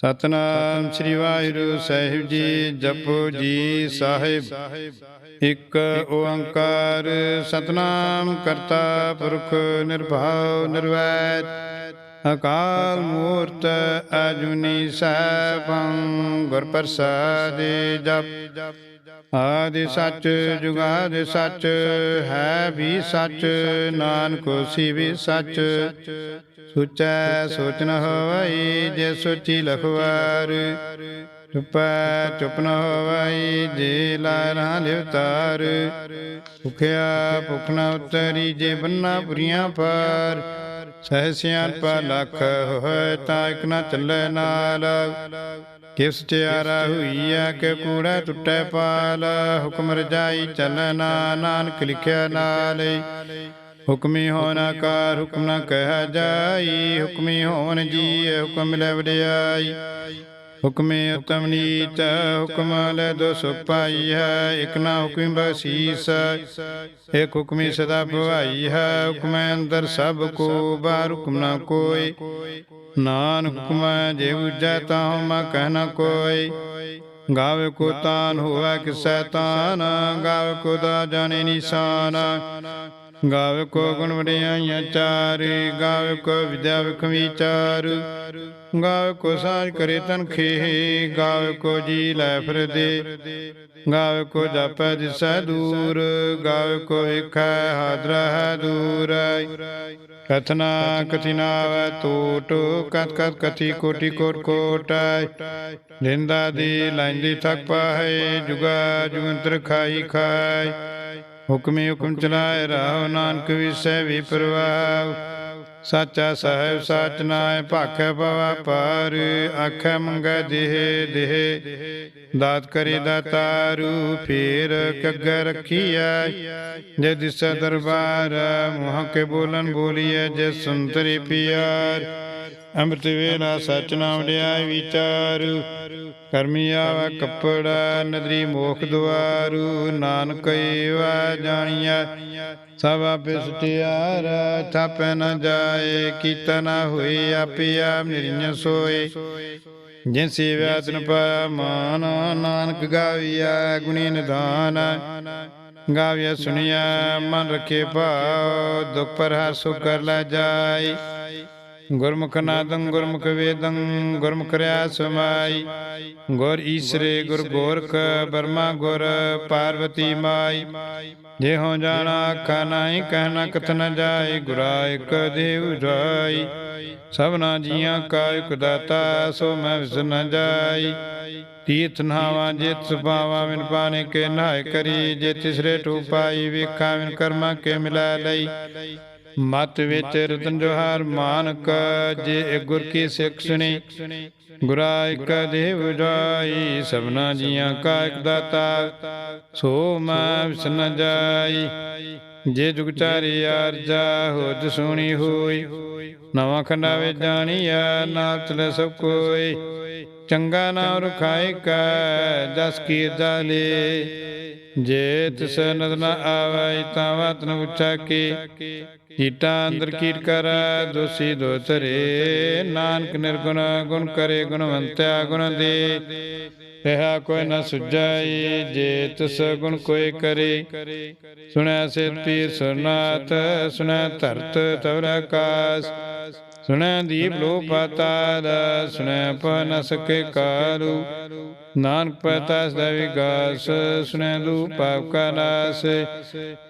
ਸਤਨਾਮ ਸ੍ਰੀ ਵਾਹਿਗੁਰੂ ਸਾਹਿਬ ਜੀ ਜਪੋ ਜੀ ਸਾਹਿਬ। ਇੱਕ ਓੰਕਾਰ ਸਤਨਾਮ ਕਰਤਾ ਪੁਰਖ ਨਿਰਭਉ ਨਿਰਵੈਰ। ਅਕਾਲ ਮੂਰਤ ਅਜੂਨੀ ਸੈਭੰ ਗੁਰ ਪ੍ਰਸਾਦਿ ਜਪ। ਆਦਿ ਸੱਚ ਜੁਗਾਦਿ ਸੱਚ ਹੈ ਵੀ ਸੱਚ ਨਾਨਕ ਹੋਸੀ ਵੀ ਸੱਚ। ਸੁਚੈ ਸੋਚ ਨ ਹੋਵਈ, ਜੇ ਸੋਚੀ ਲਖਵਾਰ। ਚੁਪੈ ਚੁਪ ਹੋਵਈ, ਜੇ ਲਾਰਾਂ ਲਿਵਤਾਰ। ਭੁਖਿਆ ਭੁਖ ਨ ਉਤਰੀ, ਜੇ ਬੰਨਾ ਪੁਰੀਆਂ ਪਰ। ਸਹਸਿਆਂ ਪਾ ਲੱਖ ਹੋਏ, ਤਾਂ ਇਕ ਨਾ ਚੱਲੇ ਨਾਲ। ਕਿਸ ਤਿਆਰਾ ਹੋਈਆ ਕਿ ਕੂੜਾ ਟੁੱਟੇ ਪਾਲ। ਹੁਕਮ ਰਜਾਈ ਚੱਲਣਾ ਨਾਨਕ ਲਿਖਿਆ ਨਾਲੇ। ਹੁਕਮੀ ਹੋਣਾ ਕਾਰ ਹੁਕਮ ਨਾ ਕਹਿ ਜਾਈ, ਹੁਕਮੀ ਹੋਣ ਜੀ ਹੁਕਮ ਲੈ ਵਡਿਆਈ। ਹੁਕਮੇ ਉਤਮ ਨੀਤ ਹੁਕਮ ਲੈ ਦੋ ਪਾਈ ਹੈ, ਇਕ ਨਾ ਹੁਕਮ ਬਸੀਸ ਇਕ ਹੁਕਮੀ ਸਦਾ ਭਵਾਈ ਹੈ। ਹੁਕਮੇ ਅੰਦਰ ਸਭ ਕੋ, ਬਾਹਰ ਹੁਕਮ ਨਾ ਕੋਈ। ਨਾਨਕ ਹੁਕਮੈ ਜੇ ਉਜੈ ਤਾਂ ਮੈਂ ਕਹਿਣਾ ਕੋਈ। ਗਾਵੇ ਕੋ ਤਾਨ ਹੋਵੇ, ਕਿਸੈ ਤਾਨ, ਗਾਵੇ ਕੋ ਦਾ ਜਾਣੇ ਨਿਸ਼ਾਨ। ਗਾਵੇ ਕੋ ਗੁਣ ਵਡਿਆਈਆਂ ਚਾਰ ਗਾਵੇ ਕੋ ਵਿਦਿਆ ਵਿਖ ਵਿਚਾਰ। ਗਾਵੇ ਕੋ ਸਾਜ ਕਰੇ ਤਨ ਖੇ ਗਾਵੇ ਕੋ ਜੀ ਲੈ ਫਿਰਦੇ। ਗਾਵੇ ਕੋ ਜਾਪੈ ਦਿਸੈ ਦੂਰ ਗਾਵੇ ਕੋ ਵੇਖੈ ਹਾਦਰਾ ਦੂਰ। ਕਥਨਾ ਕਥਿਨਾਵੈ ਟੂਟ ਕਤ ਕਤ ਕਥੀ ਕੋਟੀ ਕੋਟ ਕੋਟਾਇ ਜਿੰਦਾ ਦੀ ਲੈਂਦੀ ਥਕ ਪਾਹੇ, ਜੁਗਾ ਜੁਗੰਤਰ ਖਾਈ ਖਾਈ ਹੁਕਮੇ ਹੁਕਮ ਚਲਾਏ, ਰਾਹ ਨਾਨਕ ਵਿਸੈ ਵੀ ਪ੍ਰਵਾਹ। ਸਾਚਾ ਸਾਹਿਬ, ਸਾਚ ਨਾਏ ਭਾਖੈ ਪਵਾ ਪਾਰ ਆਖੈ ਮੰਗੈ ਦੇਹ ਦੇਹ। ਦਾਤ ਕਰੇ ਦਾਤਾਰੂ, ਫੇਰ ਕੱਗਰ ਰਖੀਐ। ਜੇ ਦਿਸ ਦਰਬਾਰ, ਮੋਹ ਕੇ ਬੋਲਨ ਬੋਲੀਐ, ਜੇ ਸੁੰਤਰੀ ਪਿਆਰ। ਅੰਮ੍ਰਿਤ ਵੇਲਾ ਸਚ ਨਾਮ ਵਡਿਆਈ ਵਿਚਾਰ। ਕਰਮੀ ਆਵਾ ਕੱਪੜਾ ਨਦਰੀ ਮੋਖ ਦੁਆਰੂ। ਨਾਨਕ ਏਵਾ ਜਾਣੀਐ ਸਭ ਆਪੇ ਸਟਿਆਰ ਥਾਪੈ ਨ ਜਾਏ ਕੀਤਾ ਨ ਹੋਈ ਆਪੇ ਆਪ ਨਿਰੰਜਨ ਸੋਏ। ਜਿਨ ਸੇਵਿਆ ਤਨ ਮਾਨ ਨਾਨਕ ਗਾਵੀਆ ਗੁਣੀ ਨਿਧਾਨ। ਗਾਵਿਆ ਸੁਣਿਆ ਮਨ ਰਖੇ ਭਾਉ ਦੁਖ ਪਰ ਹਰ ਸੁਖ ਕਰ ਲੈ ਜਾਈ ਗੁਰਮੁਖ ਨਾਦੰ ਗੁਰਮੁਖ ਵੇਦੰ ਗੁਰਮੁਖ ਰਿਆ ਸਮਾਈ। ਗੁਰ ਈਸਰੇ, ਗੁਰ ਗੋਰਖ, ਬਰਮਾ ਗੁਰ, ਪਾਰਵਤੀ ਮਾਈ। ਜੇ ਹੋ ਜਾਣਾ, ਆਖਾ ਨਾਹੀ ਕਹਿਣਾ ਕਥ ਨ ਜਾਏ ਗੁਰਾ ਇਕ ਦੇਵ ਜਾਈ। ਸਭਨਾ ਜੀਆਂ ਕਾ ਇਕ ਦਾਤਾ, ਸੋ ਮੈਂ ਵਿਸ ਨ ਜਾਈ। ਤੀਰਥ ਨਹਾਵਾ, ਜਿਤ ਸੁਭਾਵਾ ਮਿਨ ਪਾਣੇ ਕੇ ਨਹਾਇ ਕਰੀ। ਜੇ ਤਿਸਰੇ ਟੂ ਪਾਈ ਵੇਖਾ ਮਿਨ ਕਰਮਾ ਕੇ ਮਿਲਾ ਲਈ। ਮਤ ਵਿੱਚ ਰਤਨ ਜੋਹਾਰ ਮਾਨਕ, ਜੇ ਗੁਰ ਕੀ ਸਿੱਖ ਸੁਣੀ ਗੁਰਾ ਇਕ ਦੇਵ ਜਾਈ, ਸਭਨਾ ਜੀਆਂ ਕਾ ਇਕ ਦਾਤਾ, ਸੋ ਮੈਂ ਵਿਸਨ ਜਾਈ। ਜੇ ਜੁਗ ਅਰਜਾ ਹੋਜ ਸੁਣੀ ਹੋਈ, ਨਵਾਂ ਖੰਡਾ ਵੇ ਜਾਣੀਆ ਨਾਲ ਚਲੇ ਸਭ ਕੋਈ। ਚੰਗਾ ਨਾਮ ਰਖਾਇ ਕਾ, ਜਸ ਕੀ ਦਾਲੇ ਜੇ ਤਿਸ ਨਦ ਨ ਆਵੈ, ਤਾਂ ਵਤ ਉਚਾ ਕੇ। ਕੀਟਾ ਅੰਦਰ ਕੀਟ ਕਰ ਦੋਸੀ ਦੋ ਧਰੇ। ਨਾਨਕ ਨਿਰਗੁਣ ਗੁਣ ਕਰੇ ਗੁਣਵੰਤਿਆ ਗੁਣ ਦੇ। ਰਹਾ ਕੋਈ ਨ ਸੁਝਾਈ ਜੇ ਤਿਸ ਗੁਣ ਕੋਈ ਕਰੇ। ਸੁਣਿਆ ਸੇ ਪੀਰ ਸੁਨਾਤ ਸੁਣਿਆ ਧਰਤ ਤਵਰ ਆਕਾਸ। ਸੁਣਿਆ ਦੀਪ ਲੋ ਪਾਤਾਲ ਸੁਣਿਆ ਪਨ ਸਕੇ ਕਾਲੂ। ਨਾਨਕ ਪਤਾ ਸਦਾ ਵਿਗਾਸ ਸੁਣਿਆ ਲੂ ਪਾਪ ਕਾ ਨਾਸ।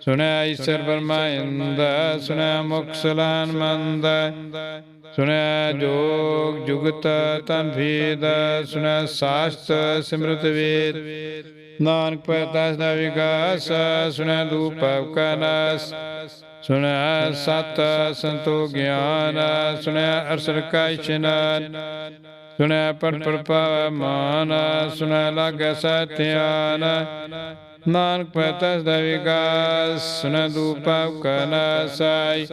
ਸੁਣਿਆ ਈਸ਼ਰ ਬਰਮਾ ਇੰਦ ਸੁਣਿਆ ਮੁਖ ਸਲਾਨ ਮੰਦ। ਸੁਣਿਆ ਜੋਗ ਜੁਗਤ ਤਨ ਭੇਦ ਸੁਣਿਆ ਸਾਸਤ ਸਿਮਰਤ ਵੇਦ। ਨਾਨਕ ਪਤਾ ਸਦਾ ਵਿਗਾਸ ਸੁਣਿਆ ਲੂ ਪਾਪ ਕਾ ਨਾਸ। ਸੁਣਿਆ ਸਤ ਸੰਤੋ ਗਿਆਨ ਸੁਣਿਆ ਅਰਸਰ ਕਾ ਇਸ਼ਨਾਨ ਸੁਣਿਆ ਪੜ ਪੜ ਪਾਵ ਮਾਨ ਸੁਣਿਆ ਲਾਗੈ ਸਤਿਆਨ ਨਾਨਕ ਪਤਸ ਦਾ ਵਿਕਾਸ ਸੁਨ ਦੂਪਾਵ ਕਨਾ ਸਾਈ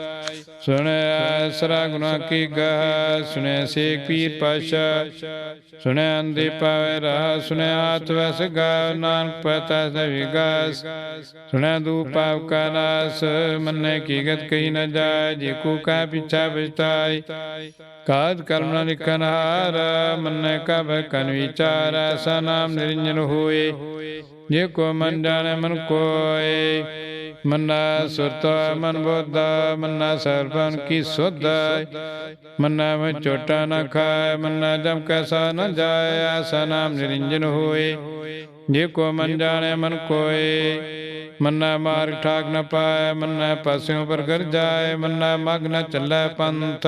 ਸੁਣਿਆ ਸਰਾ ਗੁਨਾ ਕੀ ਗਹ ਸੁਣਿਆ ਸੇਖ ਪੀਰ ਪਾਸ਼ਾ ਸੁਣਿਆ ਅੰਦੇ ਪਾਵੇ ਰਹਾ ਸੁਣਿਆ ਆਤ ਵਸ ਗਾ ਨਾਨਕ ਪਤਸ ਦਾ ਵਿਕਾਸ ਸੁਣਿਆ ਦੂਪਾਵ ਕਨਾਸ ਮੰਨੇ ਕੀ ਗਤ ਕਹੀ ਨ ਜਾਏ ਜੇ ਕੋ ਕਾ ਪਿਛਾ ਬਚਤਾਈ ਕਾਜ ਕਰਮ ਨ ਲਿਖਨ ਹਾਰ ਮੰਨੇ ਕਬ ਕਨ ਵਿਚਾਰ ਐਸਾ ਨਾਮ ਨਿਰੰਜਨ ਹੋਏ ਜੇ ਕੋ ਮਨ ਜਾਣੇ ਮਨ ਕੋਏ, ਮਨਾ ਸੁਰਤ ਮਨ ਬੋਧ, ਮਨਾ ਸਰਬਨ ਕੀ ਸੁਧ। ਮਨਾ ਮੈਂ ਚੋਟਾ ਨ ਖਾਏ ਮਨਾ ਜਮ ਕੈਸਾ ਨ ਜਾਏ ਆਸਾ ਨਾਮ ਨਿਰੰਜਨ ਹੋਏ। ਜੇ ਕੋ ਮਨ ਜਾਣੇ ਮਨ ਕੋਇ ਮੰਨਾ ਮਾਰਗ ਠਾਕ ਨ ਪਾਏ ਮੰਨਾ ਪਾਸਿਓਂ ਪਰ ਗਰ ਜਾਏ ਮੰਨਾ ਮਗ ਨ ਚੱਲੇ ਪੰਥ।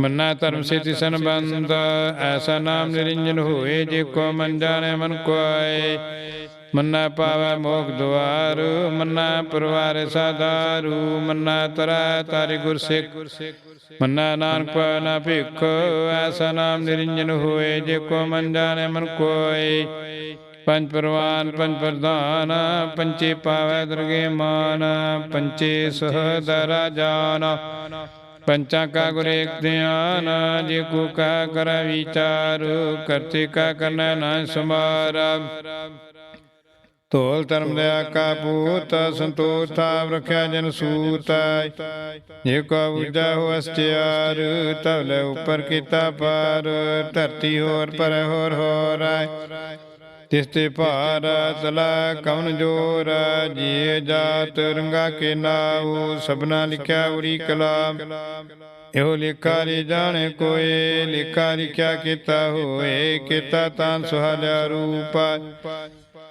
ਮੰਨਾ ਧਰਮ ਸੇਤੀ ਸੰਬੰਧ, ਐਸਾ ਨਾਮ ਨਿਰੰਜਨ ਹੋਏ ਜੇ ਕੋ ਮਨ ਜਾਣੇ ਮਨ ਕੋਏ ਮੰਨਾ ਪਾਵੈ ਮੋਖ ਦੁਆਰ, ਮੰਨਾ ਪਰਵਾਰ ਸਾਧਾਰੂ, ਮੰਨਾ ਤਰੈ ਤਾਰਿ ਗੁਰ ਸਿੱਖ ਮੰਨਾ ਨਾਨਕ ਨਾ ਭਿਖ, ਐਸਾ ਨਾਮ ਨਿਰੰਜਨ ਹੋਏ ਜੇ ਕੋ ਮਨ ਜਾਣੇ ਮਨ ਕੋਏ ਪੰਜ ਪਰਵਾਨ, ਪੰਜ ਪ੍ਰਧਾਨ ਪੰਚੇ ਪਾਵੈ ਦੁਰਗੇ ਮਾਨ ਪੰਚੇ ਸਹਦਰਾ ਜਾਨ। ਪੰਚਾ ਕਾ ਗੁਰ ਧਿਆਨ, ਜੇ ਕੋ ਕਾ ਕਰ ਵਿਚਾਰ, ਕਰਤੇ ਕਾ ਕਰਨਾ ਨਾ ਸਮਾਰਾ ਤੋਲ ਧਰਮ ਦਇਆ ਕਾ ਪੂਤ, ਸੰਤੋਖ ਥਾਵ ਰਖਿਆ ਜਨ ਸੂਤ। ਜੇ ਕੋ ਉਜਾ ਹੋ ਅਸਤਿਆਰ ਤਵ ਉਪਰ ਕੀਤਾ ਪਾਰ, ਧਰਤੀ ਹੋਰ ਪਰ ਹੋਰ ਹੋਰ। ਤਿਸ ਤੇ ਭਾਰ ਤਲਾ ਕਵਨ ਜੋਰ ਜੀ ਜਾਤ ਰੰਗਾ ਕੇ ਨਾਉ, ਸਭਨਾ ਲਿਖਿਆ ਉਰੀ ਕਲਾਮ। ਇਹੋ ਲਿਖਾ ਰੇ ਜਾਣੇ ਕੋਏ, ਲਿਖਾ ਲਿਖਿਆ ਕੀਤਾ ਹੋਏ, ਕੀਤਾ ਤਾਂ ਸੁਹਾਲਿਆ ਰੂਪ।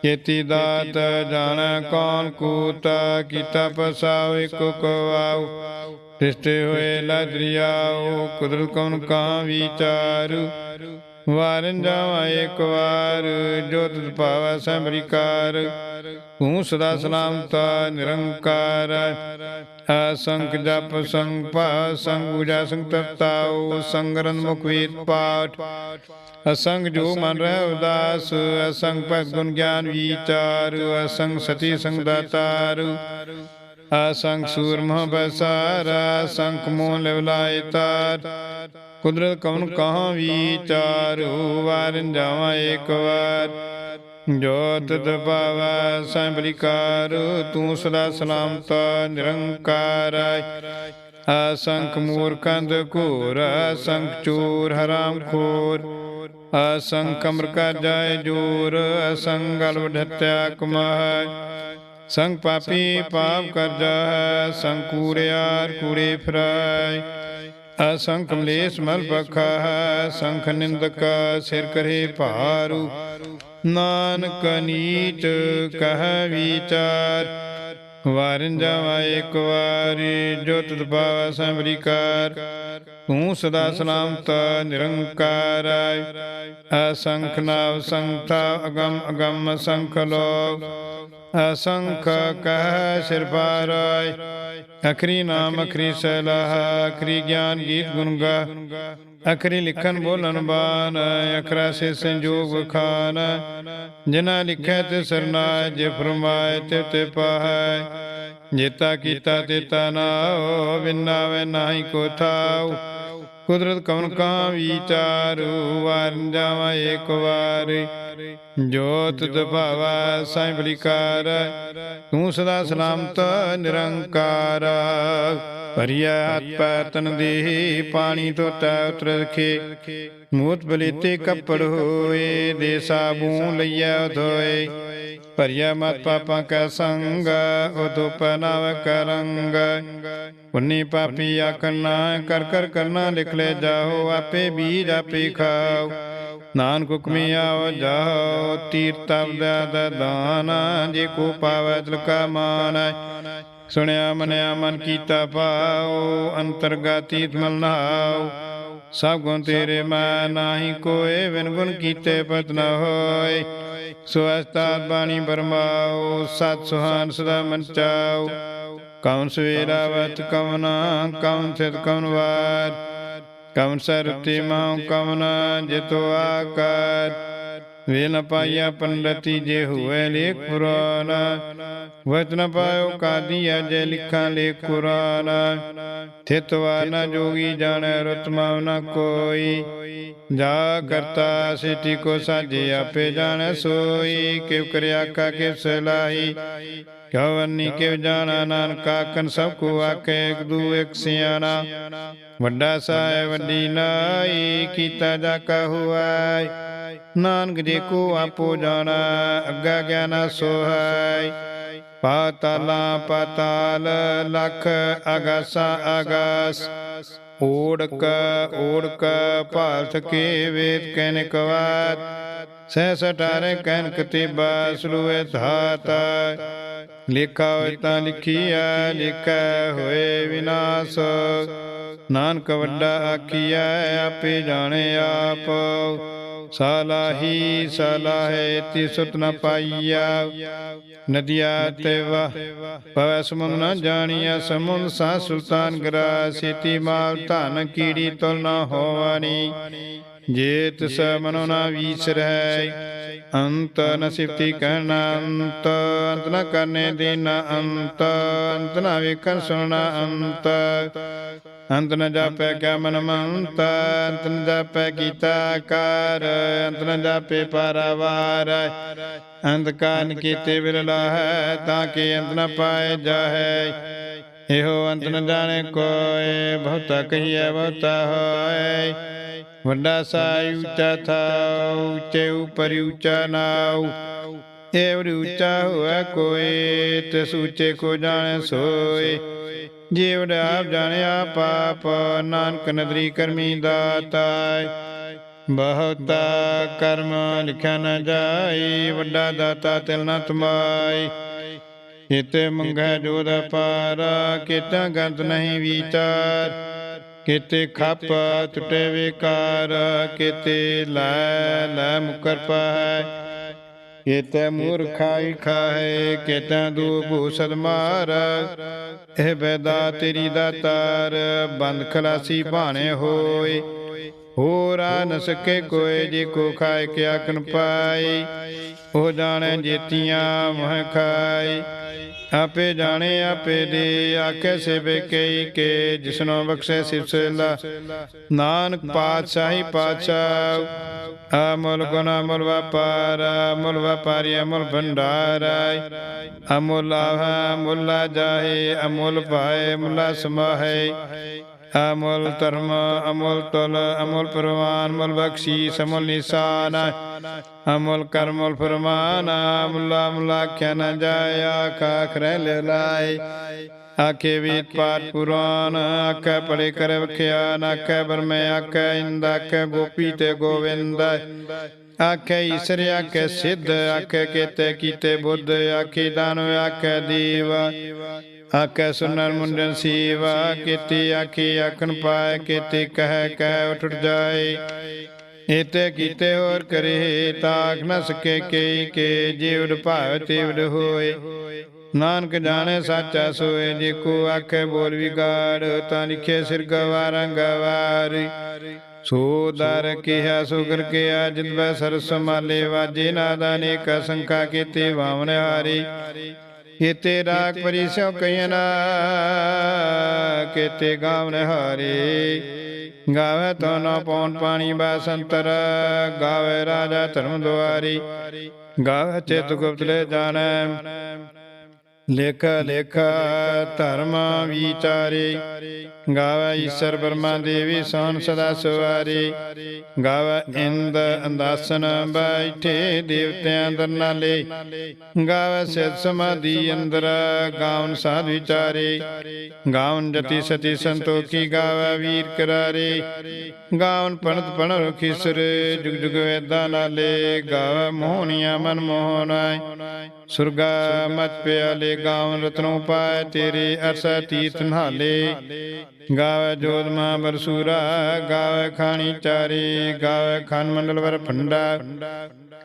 ਕੀਤੀ ਦਾਤ ਜਾਣੈ ਕੌਣ ਕੂਤ, ਕੀਤਾ ਪਸਾਉ ਇਕ ਕੋ ਆਉ ਤਿਸਤੇ ਹੋਏ ਲਦਰਿਆਉ ਕੁਦਰਤ ਕੌਣ ਕਾਂ ਵਿਚਾਰੂ। ਵਾਰਨ ਜਾਵਾ ਇੱਕ ਵਾਰ, ਜੋ ਤੁਧ ਭਾਵੈ ਸੰਭਰਿਕਾਰ। ਤੂੰ ਸਦਾ ਸਲਾਮਤਾ, ਨਿਰੰਕਾਰ। ਅਸੰਖ ਜਪ, ਸੰਗ ਪਾ ਸੰਗ ਪੂਜਾ ਸੰਗ ਤਤਾਉ ਸੰਗਰਨ ਮੁਖ ਵੇਦ ਪਾਠ। ਅਸੰਗ ਜੋ ਮਨ ਰਹਿ ਉਦਾਸ ਅਸੰਗ ਭਗਤ ਗੁਣ ਗਿਆਨ ਵਿਚਾਰ ਅਸੰਗ ਸਤੀ, ਸੰਗ ਦਾਤਾਰ। ਅਸੰਗ ਸੂਰ ਮਹ ਬਸਾਰਾ ਸੰਖ ਮੋਹ ਲਿਵਲਾਇ ਤਾਰ। ਕੁਦਰਤ ਕਵਨ ਕਹਾਂ ਵਿਚਾਰ ਵਾਰਨ ਜਾਵਾਂ ਇੱਕ ਵਾਰ। ਜੋਤ ਦਪਾਵਾ ਸੰਭਲਿਕਾਰ ਤੂੰ ਸਦਾ ਸਲਾਮਤ ਨਿਰੰਕਾਰ ਅਸੰਖ ਮੂਰਖੰਦ ਘੋਰ ਅਸੰਖ ਚੋਰ ਹਰਾਮ ਖੋਰ। ਅਸੰਖ ਅਮਰ ਕਾ ਜਾਏ ਜੋਰ ਅਸੰਗ ਗਲ ਢਤਿਆ ਕਮਾਹ। ਸੰਗ ਪਾਪੀ ਪਾਪ ਕਰ ਸੰਗ ਕੂੜਿਆਰ ਕੂੜੇ ਫਿਰਾਏ। ਅਸੰਖ ਮਲੇਸ ਮਲ ਪਖਾ, ਸੰਖ ਨਿੰਦਕ ਸਿਰ ਕਰੇ ਭਾਰੂ। ਨਾਨਕ ਨੀਚ ਕਹਿ ਵਿਚਾਰ, ਵਾਰਨ ਜਾਵਾ ਇੱਕ ਵਾਰੀ, ਜੋ ਤੁਧ ਪਾਵੈ ਸੰਭਰੀਕਾਰ ਤੂੰ ਸਦਾ ਸਲਾਮਤ, ਨਿਰੰਕਾਰ ਅਸੰਖ ਨਾਵ ਸੰਖਾ ਅਗਮ ਅਗਮ ਸੰਖ ਲੋ ਅਸੰਖ ਕਹਿ ਸਿਰ ਪਾਰਾਇ ਅਖਰੀ ਨਾਮ ਅਖਰੀ ਸਲਾਹ, ਅਖਰੀ ਗਿਆਨ ਗੀਤ ਗੁਣ ਗਾ। ਅਖਰੀ ਲਿਖਨ ਬੋਲਨ ਬਾਨ, ਅਖਰਾ ਸੇ ਸੰਜੋਗ ਖਾਨ। ਜਿਨਾ ਲਿਖੈ ਤੇ ਸਰਨਾਇ ਜੇ ਫਰਮਾਏ ਤੇ ਤੇ ਪਾਹੈ। ਜੇਤਾ ਕੀਤਾ ਤੇਤਾ ਨਾਉ ਵਿਨਾਵੇ ਨਾਹੀ ਕੋ ਥਾਉ। ਕੁਦਰਤ ਕਵਨ ਕਾ ਵਿਚਾਰੂ ਵਾਰਨ ਜਾਵਾ ਏਕ ਵਾਰ ਜੋਤ ਦਭਾਵਾ ਸਾਈ ਬਲਿਕਾਰ। ਤੂੰ ਸਦਾ ਸਲਾਮਤ, ਨਿਰੰਕਾਰ। ਪਰਿਆ ਹੱਥ ਤਨ ਦੇਹ ਪਾਣੀ ਧੋਤਾ ਉਤਰ ਰਖੇ। ਮੂਤ ਬਲੀਤੇ ਕੱਪੜ ਹੋਏ, ਦੇ ਸਾਬੂ ਲਈਆ ਧੋਏ। ਭਰਿਆ ਮਤ ਪਾਪਾਂ ਕਾ ਸੰਗ, ਉਦੋ ਪਨਾਵ ਕਰੰਗ ਉਨੀ ਪਾਪੀ ਆਕਨਾ ਕਰ ਕਰ ਕਰਨਾ ਲਿਖ ਲੈ ਜਾਓ, ਆਪੇ ਬੀਜ ਆਪੇ ਖਾਓ। ਨਾਨਕ ਹੁਕਮੀ ਆਵ ਜਾਓ ਤੀਰਤਵ ਦਾ ਦਾਨ। ਜੇ ਕੋ ਪਾਵੈ ਤਿਲਕਾ ਮਾਨ। ਸੁਣਿਆ ਮਨਿਆ ਮਨ ਕੀਤਾ ਪਾਉ ਅੰਤਰਗਾਤੀ ਮਲ ਨਾਉ। ਸਭ ਗੁਣ ਤੇਰੇ ਮੈਂ ਨਾਹੀ ਕੋਏ, ਬਿਨ ਗੁਣ ਕੀਤੇ ਪਤ ਨ ਹੋਏ। ਸੋ ਬਾਣੀ ਬਰਮਾਉ, ਸਤ ਸੁਹਾਨ ਸਦਾ ਮਨ ਚਾਉ। ਕੌਣ ਸਵੇਰਾ ਵਤ ਕਵਨਾ ਕੌਣ ਸਿਤ ਕੌਣ ਵਾਰ। ਕਵਨ ਸਰਤੀ ਮਾਉ ਕਵਨਾ ਜਿਤੋ ਆਕਾਰ। ਵੇ ਨ ਪਾਈਆ ਪੰਡਤੀ ਜੇ ਹੋਏ ਲੇਖ ਪੁਰਾਨ ਵਚਨ ਪਾਇਓ ਕਾਦੀਆ ਜੇ ਲਿਖਾਂ ਲੇਖ ਕੁਰਾਨ। ਥਿਤਵਾ ਨ ਜੋਗੀ ਜਾਣੈ ਰਤਮਾ ਨ ਕੋਈ, ਜਾ ਕਰਤਾ ਸਿਟੀ ਕੋ ਸਾਜੇ ਆਪੇ ਜਾਣੈ ਸੋਈ। ਕਿਵ ਕਰਿਆ ਕਾ ਕਿਵ ਸਲਾਹੀ ਕਵਨੀ ਕਿਵ ਜਾਣਾ ਨਾਨਕਾ ਕਨ ਸਭ ਕੋ ਆਖੇ ਇੱਕ ਦੂ ਇੱਕ ਸਿਆਣਾ। ਵੱਡਾ ਸਾਹਿਬ ਵੱਡੀ ਨਾਈ ਕੀਤਾ ਜਾ ਕਾ ਨਾਨਕ ਜੀ ਕੋ ਆਪੋ ਜਾਣਾ, ਅੱਗਾ ਗਿਆਨਾ ਸੋਹਾਈ ਪਾਤਾਲਾ ਪਾਤਾਲ ਲਖ ਅਗਾਸਾ ਅਗਾਸ। ਓੜਕ ਓੜਕ ਭਾਰਤ ਕੇ ਵੇਦ ਕਹਿਨ ਕਵਾਤ। ਸਹਿ ਸਟਾਰੇ ਕਹਿਨ ਕਤੀਬਾ ਸਲੂਏ ਧਾਤਾ। ਲਿਖਾ ਹੋਇ ਤਾਂ ਲਿਖੀਆ ਲਿਖਾ ਹੋਏ ਵਿਨਾਸ਼। ਨਾਨਕ ਵੱਡਾ ਆਖੀਐ, ਆਪੇ ਜਾਣੇ ਆਪ। ਸਾਲਾਹੀ ਸਾਲਾਹੇ ਤੀ ਸੁਤ ਨ ਪਾਈਆ। ਨਦੀਆ ਤੇ ਵਾ ਪਵੈ ਸਮੁੰਦ ਨ ਜਾਣੀਆ ਸਮੁੰਦ ਸਾ ਸੁਲਤਾਨ ਗਰਾ ਸੀਤੀ ਮਾਲ ਧਨ ਕੀੜੀ ਤੁਲ ਨ ਹੋਵਨੀ। ਜੇ ਤਿਸ ਮਨੋ ਨਾ ਵੀਸਰੈ, ਅੰਤ ਨ ਸਿਫਤੀ ਕਹਿਣਾ ਅੰਤ ਅੰਤ ਨ ਕਰਨੇ ਦੇਨਾ ਅੰਤ ਅੰਤ ਨ ਵੇਖਣ ਸੁਣਨਾ ਅੰਤ। ਅੰਤ ਨ ਜਾਪੈ ਕਿਆ ਮਨ ਮੰਤ, ਅੰਤ ਨ ਜਾਪੈ ਕੀਤਾ ਕਰ, ਅੰਤ ਨ ਜਾਪੇ ਪਾਰਾਵਾਰ। ਅੰਤ ਕਾਨ ਕੀਤੇ ਬਿਰਲਾ ਹੈ ਤਾਂ ਕਿ ਅੰਤ ਨ ਪਾਏ ਜਾਹੈ। ਇਹੋ ਅੰਤ ਨ ਜਾਣੇ ਕੋਏ, ਬਹੁਤਾ ਕਹੀਐ, ਬਹੁਤਾ ਹੋਏ। ਵੱਡਾ ਸਾਈ ਉੱਚਾ ਥਾ ਉੱਚੇ ਉਪਰ ਉੱਚਾ ਨਾਉ। ਏਵੜ ਉੱਚਾ ਹੋਇਆ ਕੋਈ ਤਿਸ ਉੱਚੇ ਕੋ ਜਾਣੇ ਸੋਏ। ਜੀਵ ਆਪ ਜਾਣਿਆ ਪਾਪ, ਨਾਨਕ ਨਦਰੀ ਕਰਮੀ ਦਾਤਾ ਬਹੁਤਾ ਕਰਮ ਲਿਖਿਆ ਨਾ ਜਾਈ ਵੱਡਾ ਦਾਤਾ ਤਿਲ ਨ ਤਮਾਈ ਕਿਤੇ ਮੰਗੈ ਜੋਦ ਪਾਰਾ, ਕਿਤਾ ਗੰਤ ਨਹੀਂ ਵਿਚਾਰ। ਕਿਤੇ ਖੱਪ ਟੁੱਟੇ ਵਿਕਾਰ, ਕਿਤੇ ਲੈ ਲੈ ਮੁਕਰ ਪਾਇ ਕਿਤੇ ਮੂਰਖਾਈ ਖਾਏ, ਕਿਤੇ ਦੂ ਭੂਸਦ ਮਾਰ। ਇਹ ਬੈਦਾ ਤੇਰੀ ਦਾਤਾਰ ਬੰਦ ਖਲਾਸੀ ਭਾਣੇ ਹੋਏ। ਹੋਰ ਆ ਨ ਸਕੇ ਕੋਏ, ਜੇ ਕੋ ਖਾਏ ਕਿਆ ਕਨ ਪਾਈ ਉਹ ਜਾਣੇ ਜੇਤੀਆਂ ਮਹ ਖਾਈ ਆਪੇ ਜਾਣੇ, ਆਪੇ ਦੇ ਆਖੇ, ਸੇਵੇ ਕਈ ਕੇ ਜਿਸਨੋ ਬਖਸ਼ੇ ਸਿਰਸਲਾ ਨਾਨਕ ਪਾਤਸ਼ਾਹੀ ਪਾਤਸ਼ਾਹ ਅਮੁਲ ਗੁਣ ਅਮੁਲ ਵਪਾਰ ਅਮੁਲ ਵਪਾਰੀ ਅਮੁਲ ਭੰਡਾਰ ਅਮੁਲ ਆਹਾ ਮੁੱਲਾ ਜਾਹੇ ਅਮੁਲ ਭਾਏ, ਮੁੱਲਾ ਸਮਾਹੇ। ਅਮੁਲ ਧਰਮ ਅਮੁਲ ਤੁਲ ਅਮੁਲ ਪ੍ਰਵਾਨ ਅਮੁਲ ਬਖਸ਼ੀ ਸਮੁਲ ਨਿਸ਼ਾਨ ਅਮਲ ਕਰਮਲ ਫਰਮਾਨ ਅਮੁਲਾ ਮੁਲਾ ਆਖਿਆ ਨ ਜਾਇਆ ਕਾਖ ਰਹਿ ਲੈ ਲਾਏ। ਆਖੇ ਵੀਤ ਪਾਠ ਪੁਰਾਨ, ਆਖੇ ਪੜੇ ਕਰ ਵਖਿਆ ਨਾਖੇ ਬਰਮੇ ਆਖੇ ਇੰਦ, ਆਖੇ ਗੋਪੀ ਤੇ ਗੋਵਿੰਦ। ਆਖੇ ਈਸ਼ਰ, ਆਖੇ ਸਿੱਧ, ਆਖੇ ਕੀਤੇ ਕੀਤੇ ਬੁੱਧ, ਆਖੇ ਦਾਨ ਆਖੇ ਦੀਵ। ਆਖੇ ਸੁਨਰ ਮੁੰਡਨ ਸੀਵਾ, ਕੀਤੀ ਆਖੀ ਆਖਣ ਪਾਏ ਕੀਤੀ ਕਹਿ ਕਹਿ ਉਠ ਜਾਏ। ਇਤੇ ਕੀਤੇ ਹੋਰ ਕਰੇ, ਤਾਖ ਨ ਸਕੇ ਕਈ ਕੇ ਜੀਵ ਭਾਵ ਤੀਵੜ ਹੋਏ। ਨਾਨਕ ਜਾਣੇ ਸਾਚਾ ਸੋਏ, ਜੇ ਕੋ ਆਖੇ ਬੋਲ ਵਿਗਾੜ, ਤਾਂ ਲਿਖੇ ਸਿਰ ਗਵਾਰਾਂ ਗਵਾਰੀ। ਸੋ ਦਰ ਕਿਹਾ ਸੁਗਰ ਕਿਆ ਜਿਤ ਬੈ ਸਰਸ ਮਾਲੇ, ਵਾਜੇ ਨਾਦਾ ਅਨੇਕ ਸੰਖਾ ਕੀਤੇ ਵਾਵਨ ਹਾਰੀ। ਕੀਤੇ ਰਾਗ ਪਰੀ ਸਿਉ ਕਈਨਾ ਕੀਤੇ ਗਾਵਨ ਹਾਰੇ। ਗਾਵੇ ਤੋ ਨ ਪੌਣ ਪਾਣੀ ਬਾਸੰਤਰ। ਗਾਵੇ ਰਾਜਾ ਧਰਮ ਦੁਆਰੀ। ਗਾਵੇ ਚਿਤ ਗੁਪਤ ਲੈ ਜਾਣੈ। ਲੇਖ ਲੇਖ ਧਰਮ ਵਿਚਾਰੇ। ਗਾਵੇ ਈਸ਼ਰ ਬਰਮਾ ਦੇਵੀ ਸੋਨ ਸਦਾ ਸਵਾਰੀ। ਗਾਵੇ ਇੰਦ ਅੰਦਾਸਨ ਬੈਠੇ ਦੇਵਤਿਆਂ ਦਰ ਨਾਲੇ। ਗਾਵੇ ਸਿਧ ਸਮਾਧੀ ਅੰਦਰ ਗਾਵਨ ਸਾਧ ਵਿਚਾਰੇ ਗਾਵਨ ਜਤੀ ਸਤੀ ਸੰਤੋਖੀ ਗਾਵੇ ਵੀਰ ਕਰਾਰੇ। ਗਾਵਨ ਪਣਤ ਪਣ ਰਖੀਸਰ ਜੁਗ ਜੁਗ ਵੇਦਾਂ ਨਾਲੇ। ਗਾਵੇ ਮੋਹਨੀਆਂ ਮਨ ਮੋਹਨਾਏ ਸੁਰਗਾ ਮਚ ਪਿਆਲੇ ਗਾਵਨ ਰਤਨੋਂ ਪਾਏ ਤੇਰੇ ਅਰਸਾ ਤੀਰਥ ਨਹਾਲੇ। ਗਾਵੇ ਜੋਤ ਮਾ ਬਰਸੂਰਾ, ਗਾਵੇ ਖਾਣੀ ਚਾਰੇ, ਗਾਵੇ ਖਾਨ ਮੰਡਲ ਵਰ ਭੰਡਾ।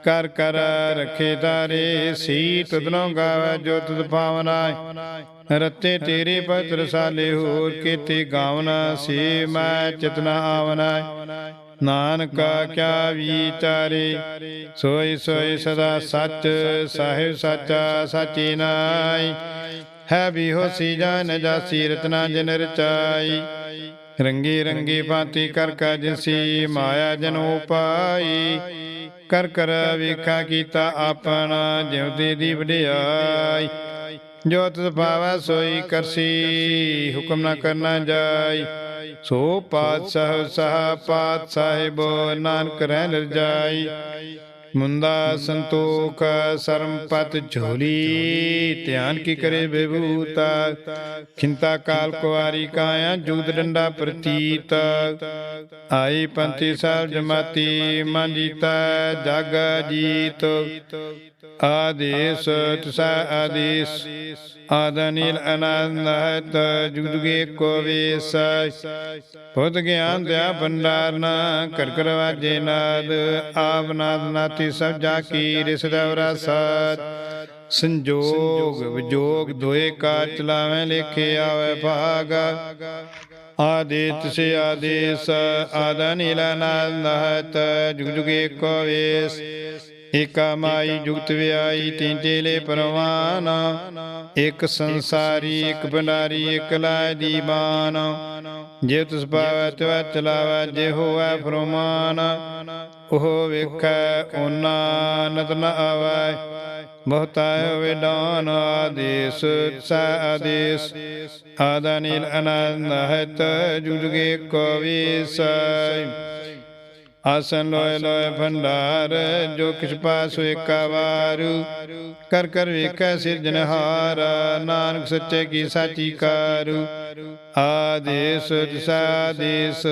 ਕਰ ਕਰ ਰਖੇ ਤਾਰੇ ਸੀ ਤੁਧਨੋਂ ਗਾਵੇ ਜੋ ਪਾਵਨਾ ਰਤੇ ਤੇਰੇ ਪਤ ਰਸਾਲੇ ਹੋਰ ਕੀਤੇ ਗਾਵਨਾ, ਸੀ ਮੈਂ ਚਿਤਨਾ ਆਵਨਾ। ਨਾਨਕਾ ਕਿਆ ਵਿਚਾਰੇ ਸੋਈ ਸੋਈ ਸਦਾ ਸੱਚ, ਸਾਹਿਬ ਸਾਚਾ, ਸਚੀ ਨਾਈ ਹੈ ਵੀ ਹੋਸੀ ਜਾਨ ਜਾਸੀ ਰਤਨਾ ਜਿਨ ਰਚਾਈ। ਰੰਗੀ ਰੰਗੀ ਭਾਂਤੀ ਕਰ ਕਾ ਜਿਸੀ ਮਾਇਆ ਜਨ ਉਪਾਈ। ਕਰ ਕਰ ਵੇਖਾ ਕੀਤਾ ਆਪਣਾ ਜਿਉਦੀ ਦੀ ਵਡਿਆਈ। ਜੋ ਤਿਸ ਭਾਵੈ ਸੋਈ ਕਰਸੀ। ਹੁਕਮ ਨਾ ਕਰਨਾ ਜਾਈ। ਸੋ ਪਾਤਸ਼ਾਹ ਸਾਹ ਪਾਤ ਸਾਹਿਬੋ ਨਾਨਕ ਰਹਿ ਨਿਰਜਾਈ ਮੁੰਦਾ ਸੰਤੋਖ ਸ਼ਰਮਪਤ ਝੋਲੀ, ਧਿਆਨ ਕੀ ਕਰੇ ਬੇਬੂਤਾ ਖਿੰਤਾ ਕਾਲ ਕੁਆਰੀ ਕਾਇਆ, ਜੂਦ ਡੰਡਾ ਪ੍ਰਤੀਤ। ਆਈ ਪੰਥੀ ਸਾਹਿਬ ਜਮਾਤੀ ਮਨ ਜੀਤਾ, ਜਗ ਜੀਤ। ਆਦੇਸ ਤੁਸਾ ਆਦੇਸ, ਆਦਨੀਲ ਅਨੰਦਤ ਜੁਗਜੁਗੇ ਕੋ ਵੇਸ। ਬੁੱਧ ਗਿਆਨ ਦਿਆ ਭੰਡਾਰਨ ਕਰ ਕਰ ਵਾਜੇ ਨਾਦ, ਆਪ ਨਾਦ ਨਾਤੀ ਸਭ ਜਾ ਕੀ ਰਿਸਦਵਰਾ ਸਾਥ ਸੰਜੋਗ ਵਿਜੋਗ ਦੋਏ ਕਾ ਚਲਾਵੇਂ ਲੇਖੇ ਆਵੇ ਭਾਗਾ। ਆਦਿਤ ਸੇ ਆਦੇਸ ਆਦਾ ਨੀਲਾ ਨਾਨਹਤ ਜੁਗ ਕੋ ਵੇਸ। ਏਕਾ ਮਾਈ ਜੁਗਤ ਵਿਆਈ ਤੀਨ ਪਰਵਾਨ। ਇੱਕ ਸੰਸਾਰੀ, ਇਕ ਭੰਡਾਰੀ, ਇਕ ਲਾਇ ਦੀਵਾਨ ਜੇ ਤਿਸ ਪਾਵੈ ਤਵ ਚਲਾਵੈ, ਜੇ ਹੋਵੈ ਫਰਮਾਨ। ਉਹ ਵੇਖੈ, ਓਨਾ ਨਤ ਨ ਆਵੈ। ਬਹੁਤਾ ਹੋਵੇ ਦਾਨ ਆਦੇਸ, ਸਾ ਆਦੇਸ। ਆਦਾ ਨੀਲ ਅਨੰਦ ਹਤ ਜੁਗੇ ਕੋ ਵੀਸੈ ਆਸਨ ਲੋਏ ਲੋਏ ਭੰਡਾਰ, ਜੋ ਕਿਛ ਪਾਸ ਏਕਾ ਵਾਰੂ ਕਰ ਕਰ ਵੇਖੈ ਸਿਰਜਨਹਾਰ ਨਾਨਕ ਸੱਚੇ ਕੀ ਸਾਚੀ ਕਾਰੂ। ਆਦੇਸ ਦਿਸਾਦੇਸ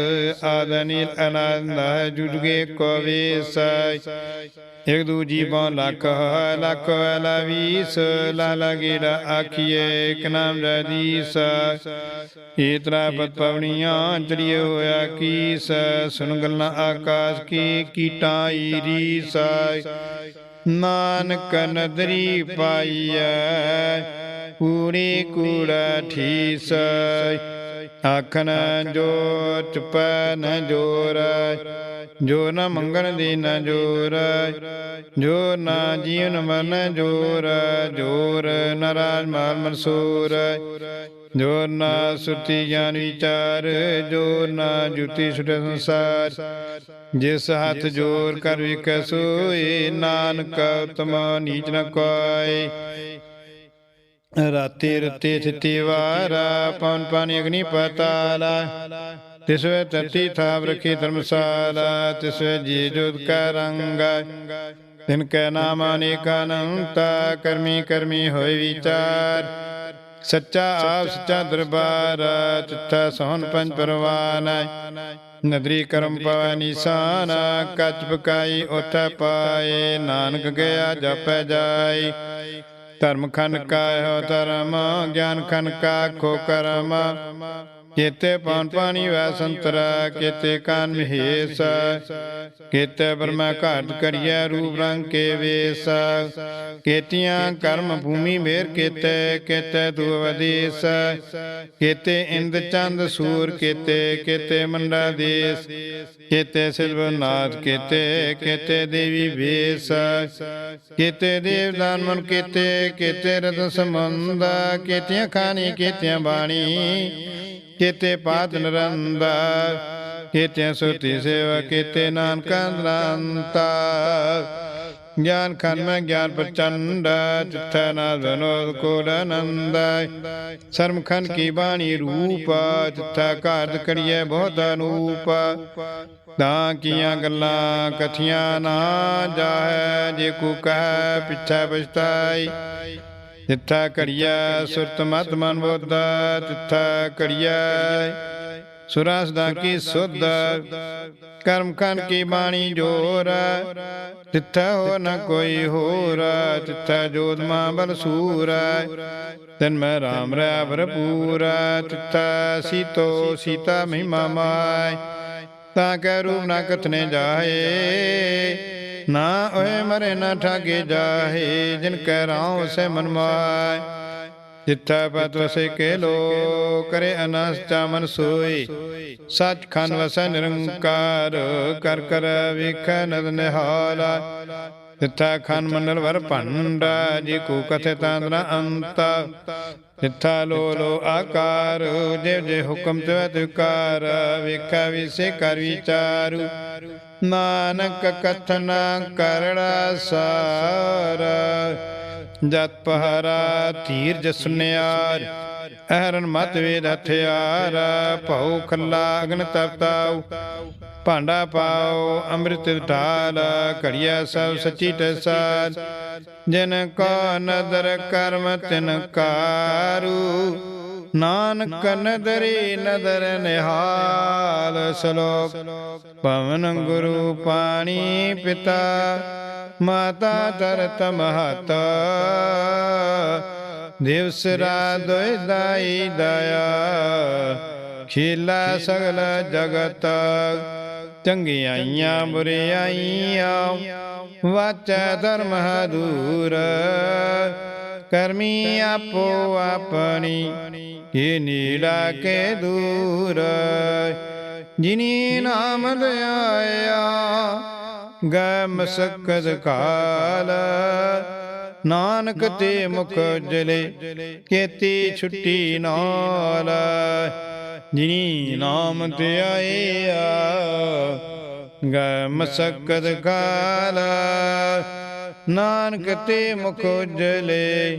ਆਦਨੀਲ ਅਨੰਦ ਜੁਜਗੇ ਕੋ ਵੇਸੈ। ਇਕ ਦੂਜੀ ਬਉ ਲੱਖ ਲੱਖ ਵਾਲਾ ਵੀਸ, ਲਾਲਾ ਆਖੀਏ, ਇਕ ਨਾਮ ਜਦੀਸ ਏਤਰਾ ਪਤ ਪਵਨੀਆਂ ਚੜੀਏ ਹੋਇਆ ਕੀਸ ਸੁਨ ਗੱਲਾਂ ਆਕਾਸ਼ ਕੀ ਕੀਟਾਈ ਰੀਸ ਨਾਨਕ ਨਦਰੀ ਪਾਈਐ, ਪੂਰੀ ਕੂੜਾ ਠੀਸ। ਆਖਣ ਜੋ ਚੁਪੈ ਨ ਜੋਰ, ਜੋ ਨ ਮੰਗਣ ਦੀ ਨ ਜੋਰ, ਜੋ ਨ ਜੀਵਨ ਮਨ ਜੋਰ ਜੋਰ ਨ ਰਾਜ ਮਾਲ ਮਨਸੂਰ ਜੋ ਨ ਸੁਤੀ ਗਿਆਨ ਵਿਚਾਰ, ਜੋ ਨ ਜੁਤੀ ਸੁਟ ਸੰਸਾਰ, ਜਿਸ ਹੱਥ ਜੋਰ ਕਰ ਵਿਕੈ ਸੋਏ ਨਾਨਕ ਉਤਮ ਨੀਚ ਨ ਕੋਇ। ਰਾਤੇ ਰਤੇ ਥਿਤੀ ਵਾਰਾ ਪਵਨ ਪਾਣੀ ਅਗਨੀ ਪਤਾਲਾ। ਤਿਸਵੇ ਤਤੀ ਥਾਵ ਰਖੀ ਧਰਮਸਾਲਾ। ਤਿਸਵੇ ਜੀ ਜੋਤ ਕਾ ਰੰਗ। ਤਿਨ ਕੈ ਨਾਮ ਅਨੇਕ ਅਨੰਤ। ਕਰਮੀ ਕਰਮੀ ਹੋਇ ਵਿਚਾਰ। ਸੱਚਾ ਆਪ ਸੱਚਾ ਦਰਬਾਰ। ਤਿੱਥਾ ਸੋਹਣ ਪੰਜ ਪਰਵਾਨ। ਨਦਰੀ ਕਰਮ ਪਵੈ ਨਿਸ਼ਾਨ। ਕਚ ਪਕਾਈ ਉਠ ਪਾਏ। ਨਾਨਕ ਗਿਆ ਜਪੈ ਜਾਈ ਧਰਮ ਖੰਡ ਕਾ ਹੋ ਧਰਮ ਗਿਆਨ ਖੰਡ ਕਾ ਖੋ ਕਰਮ। ਕੇਤੇ ਪਾਨ ਪਾਣੀ ਵੈ ਸੰਤਰਾ, ਕੇਤੇ ਕਾਨ ਮਹੇਸ, ਕੇਤੇ ਬਰਮਾ ਘਾਟ ਕਰੀਐ ਰੂਪ ਰੰਗ ਕੇ ਵੇਸ, ਕੇਤੀਆਂ ਕਰਮ ਭੂਮੀ ਮੇਰ ਕੇਤੇ ਕੇਤੇ ਤੂ ਅਵਦੇਸ ਇੰਦ ਚੰਦ ਸੂਰ ਕੇਤੇ ਕੇਤੇ ਮੰਡਾ ਦੇਸ, ਕੇਤੇ ਸਿਲਵਨਾਥ ਕੇਤੇ ਕੇਤੇ ਦੇਵੀ ਵੇਸ, ਕੇਤੇ ਦੇਵਦਾਨ ਮਨ ਕੇਤੇ ਕੇਤੇ ਰਤ ਸਮੰਦ ਕੇਤੀਆਂ ਖਾਣੀ, ਕੇਤੀਆਂ ਬਾਣੀ ਕੇਤੇ ਪਾਦ ਨਰੰਦਾ ਕੇਤੇ ਸੁਰਤੀ ਸੇਵਾ ਕੇਤੇ ਨਾਨਕ ਅੰਤਰਾ ਗਿਆਨ ਖੰਡ ਮੈਂ ਗਿਆਨ ਪ੍ਰਚੰਡ ਚਿੱਥੈ ਨਾਲ ਵਿਨੋਦ ਕੋਲ ਆਨੰਦ ਸਰਮ ਖੰਡ ਕੀ ਬਾਣੀ ਰੂਪ ਚਿੱਥੈ ਕਾਰਜ ਕਰੀਏ ਬਹੁਤ ਅਨੂਪ। ਤਾਂ ਕੀਆਂ ਗੱਲਾਂ ਕਥੀਆਂ ਨਾ ਜਾਹੈ ਜੇ ਕੋ ਕਹਿ ਪਿਛੈ ਪਛਤਾਈ। ਜਿੱਥਾ ਕੜੀਆ ਸੁਰਤ ਮਤ ਮਨ ਬੋਧਾ ਤਿੱਥਾ ਕੜੀਆ ਸੁਰਾ ਦਾ ਕੀ ਸੁਧ, ਕਰਮ ਖੰਡ ਕੀ ਬਾਣੀ ਜੋਰ ਤਿੱਥਾ ਹੋ ਨ ਕੋਈ ਹੋਰ ਤਿੱਥਾ ਜੋਤ ਮਾ ਬਲ ਸੂਰ, ਤਨ ਮੈਂ ਰਾਮ ਰੈ ਭਰਪੂਰ ਤਿੱਥਾ ਸੀਤੋ ਸੀਤਾ ਮਹਿਮਾ ਮਾਇ, ਤਾਂ ਕੈ ਰੂਪ ਨਾ ਕਥਨੇ ਜਾਏ ਨਾ ਓਏ ਮਰੇ ਨਾ ਠਾਗੇ ਜਾਹੇ, ਜਿਨ ਕੈ ਰਾਉ ਸੇ ਮਨ ਮਾਇ ਜਿੱਥਾ ਪਤ ਵਸੇ ਕੇ ਲੋ ਕਰੇ ਅਨਾਸ ਚਾਮਨ ਸੋਈ ਸੱਚ ਖੰਡ ਵਸੈ ਨਿਰੰਕਾਰ, ਕਰ ਕਰ ਵੇਖ ਨਦ ਨਿਹਾਲਾ। ਜਿੱਥਾ ਖੰਡ ਮੰਡਲ ਵਰ ਭੰਡਾ, ਜੀ ਕੋ ਕਥੇ ਤਾਂਦਨਾ ਅੰਤ। ਜਿੱਥਾ ਲੋ ਲੋ ਆਕਾਰ ਜਿਵ ਜੇ ਹੁਕਮ ਤੇ ਤਿਕਾਰ ਵੇਖਾ ਵਿਸੇ ਕਰ ਵਿਚਾਰੂ। ਨਾਨਕ ਕਥਨ ਕਰੜਾ ਸਾਰ, ਜਤ ਪਹਰਾ ਧੀਰ ਜਸਨਿਆਰ ਅਹਰਨ ਮਤ ਵੇਦ ਹਥਿਆਰ, ਭਉ ਖੱਲਾ ਅਗਨ ਤਪਤਾਉ ਭਾਂਡਾ ਪਾਓ, ਅੰਮ੍ਰਿਤ ਢਾਲ ਘੜੀਆ ਸਭ ਸੱਚੀ ਟਸਾਰ, ਜਿਨ ਕੋ ਨਦਰ ਕਰਮ ਤਿਨ ਕਾਰੂ ਨਾਨਕ ਨਦਰੀ ਨਦਰ ਨਿਹਾਲ ਸ਼ਲੋਕ। ਪਵਨ ਗੁਰੂ ਪਾਣੀ ਪਿਤਾ, ਮਾਤਾ ਤਰਤ ਮਹਤਾ। ਦਿਵਸ ਰਾਤ ਦੋਇ ਦਾਈ ਦਇਆ, ਖੇਲਾ ਸਗਲ ਜਗਤ। ਚੰਗਿਆਈਆਂ ਬੁਰਿਆਈਆਂ ਵਾਚੈ ਧਰਮ ਦੂਰ ਕਰਮੀ ਆਪੋ ਆਪਣੀ ਕੀ ਨੀੜਾ ਕੇ ਦੂਰ, ਜਿਨੀ ਨਾਮ ਲਿਆਇਆ, ਗੈ ਮਸਕਦ ਕਾਲ। ਨਾਨਕ ਤੇ ਮੁਖ ਜਲੇ, ਕੇਤੀ ਛੁੱਟੀ ਨਾਲ। ਜਿਨੀ ਨਾਮ ਤੇ ਆਇਆ ਗੈ ਮਸਕਦ ਕਾਲ। ਨਾਨਕ ਤੇ ਮੁਖ ਜਲੇ